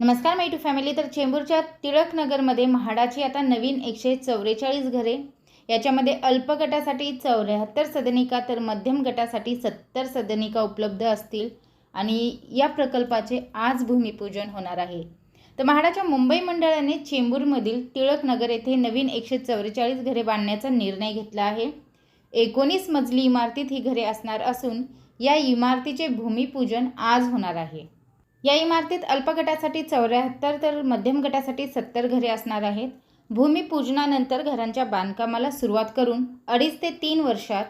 नमस्कार माय to family तर चेंबूरच्या टिळक नगरमध्ये म्हाडाची आता नवीन एकशे चौवेचाळीस घरे. याच्यामध्ये अल्प गटासाठी चौऱ्याहत्तर सदनिका तर मध्यम गटासाठी सत्तर सदनिका उपलब्ध असतील. आणि या प्रकल्पाचे आज भूमिपूजन होणार आहे. तर म्हाडाच्या मुंबई मंडळाने चेंबूरमधील टिळक नगर येथे नवीन एकशे चौवेचाळीस घरे बांधण्याचा निर्णय घेतला आहे. एकोणीस मजली इमारतीत ही घरे असणार असून या इमारतीचे भूमिपूजन आज होणार आहे. या इमारतीत अल्प गटासाठी चौऱ्याहत्तर तर मध्यम गटासाठी सत्तर घरे असणार आहेत. भूमिपूजनानंतर घरांच्या बांधकामाला सुरुवात करून अडीच ते तीन वर्षात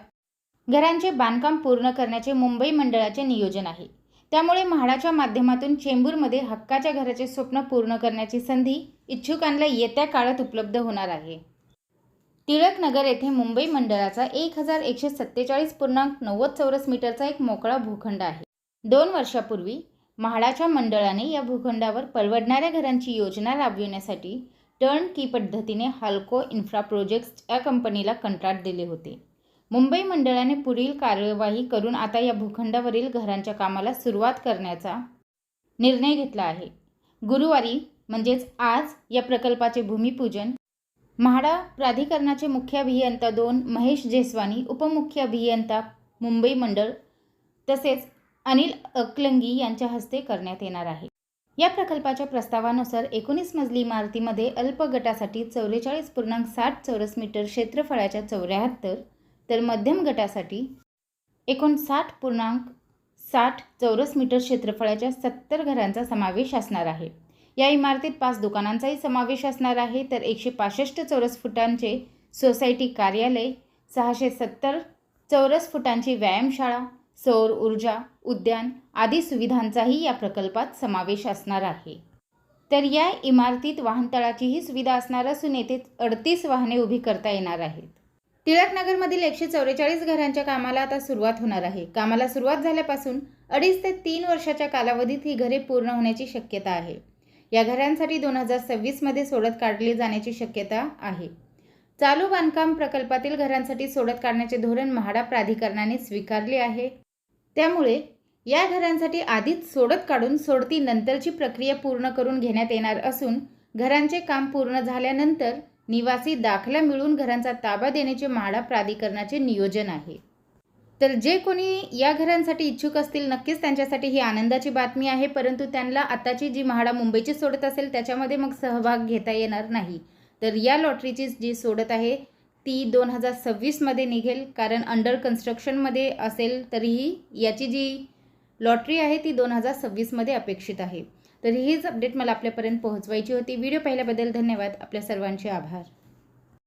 घरांचे बांधकाम पूर्ण करण्याचे मुंबई मंडळाचे नियोजन आहे. त्यामुळे म्हाडाच्या माध्यमातून चेंबूरमध्ये हक्काच्या घराचे स्वप्न पूर्ण करण्याची संधी इच्छुकांना येत्या काळात उपलब्ध होणार आहे. टिळकनगर येथे मुंबई मंडळाचा एक हजार एकशे सत्तेचाळीस पूर्णांक नव्वद चौरस मीटरचा एक मोकळा भूखंड आहे. दोन वर्षापूर्वी म्हाडाच्या मंडळाने या भूखंडावर परवडणाऱ्या घरांची योजना राबविण्यासाठी टर्न की पद्धतीने हाल्को इन्फ्रा प्रोजेक्ट्स या कंपनीला कंत्राट दिले होते. मुंबई मंडळाने पुढील कार्यवाही करून आता या भूखंडावरील घरांच्या कामाला सुरुवात करण्याचा निर्णय घेतला आहे. गुरुवारी म्हणजेच आज या प्रकल्पाचे भूमिपूजन म्हाडा प्राधिकरणाचे मुख्य अभियंता दोन महेश जेसवानी उपमुख्य अभियंता मुंबई मंडळ तसेच अनिल अकलंगी यांच्या हस्ते करण्यात येणार आहे. या प्रकल्पाच्या प्रस्तावानुसार एकोणीस मजली इमारतीमध्ये अल्प गटासाठी चौवेचाळीस पूर्णांक साठ चौरस मीटर क्षेत्रफळाच्या चौऱ्याहत्तर तर मध्यम गटासाठी एकोणसाठ पूर्णांक साठ चौरस मीटर क्षेत्रफळाच्या सत्तर घरांचा समावेश असणार आहे. या इमारतीत पाच दुकानांचाही समावेश असणार आहे तर एकशे पासष्ट चौरस फुटांचे सोसायटी कार्यालय सहाशे सत्तर चौरस फुटांची व्यायामशाळा सौर ऊर्जा उद्यान आदी सुविधांचाही या प्रकल्पात समावेश असणार आहे. तर या इमारतीत वाहनतळाचीही सुविधा असणार असून येथे अडतीस वाहने उभी करता येणार आहेत. टिळकनगरमधील एकशे चौवेचाळीस घरांच्या कामाला आता सुरुवात होणार आहे. कामाला सुरुवात झाल्यापासून अडीच ते तीन वर्षाच्या कालावधीत ही घरे पूर्ण होण्याची शक्यता आहे. या घरांसाठी दोन हजार सव्वीसमध्ये सोडत काढली जाण्याची शक्यता आहे. चालू बांधकाम प्रकल्पातील घरांसाठी सोडत काढण्याचे धोरण म्हाडा प्राधिकरणाने स्वीकारले आहे. त्यामुळे या घरांसाठी आधीच सोडत काढून सोडती नंतरची प्रक्रिया पूर्ण करून घेण्यात येणार असून घरांचे काम पूर्ण झाल्यानंतर निवासी दाखला मिळून घरांचा ताबा देण्याचे म्हाडा प्राधिकरणाचे नियोजन आहे. तर जे कोणी या घरांसाठी इच्छुक असतील नक्कीच त्यांच्यासाठी ही आनंदाची बातमी आहे परंतु त्यांना आताची जी म्हाडा मुंबईची सोडत असेल त्याच्यामध्ये मग सहभाग घेता येणार नाही. तर या लॉटरीची जी सोडत आहे ती दोन हजार सव्वीसमध्ये निघेल कारण अंडर कन्स्ट्रक्शनमध्ये असेल तरीही याची जी लॉटरी आहे ती दोन हजार सव्वीसमध्ये अपेक्षित आहे. तर हीच अपडेट मला आपल्यापर्यंत पोहोचवायची होती. व्हिडिओ पाहिल्याबद्दल धन्यवाद. आपल्या सर्वांचे आभार.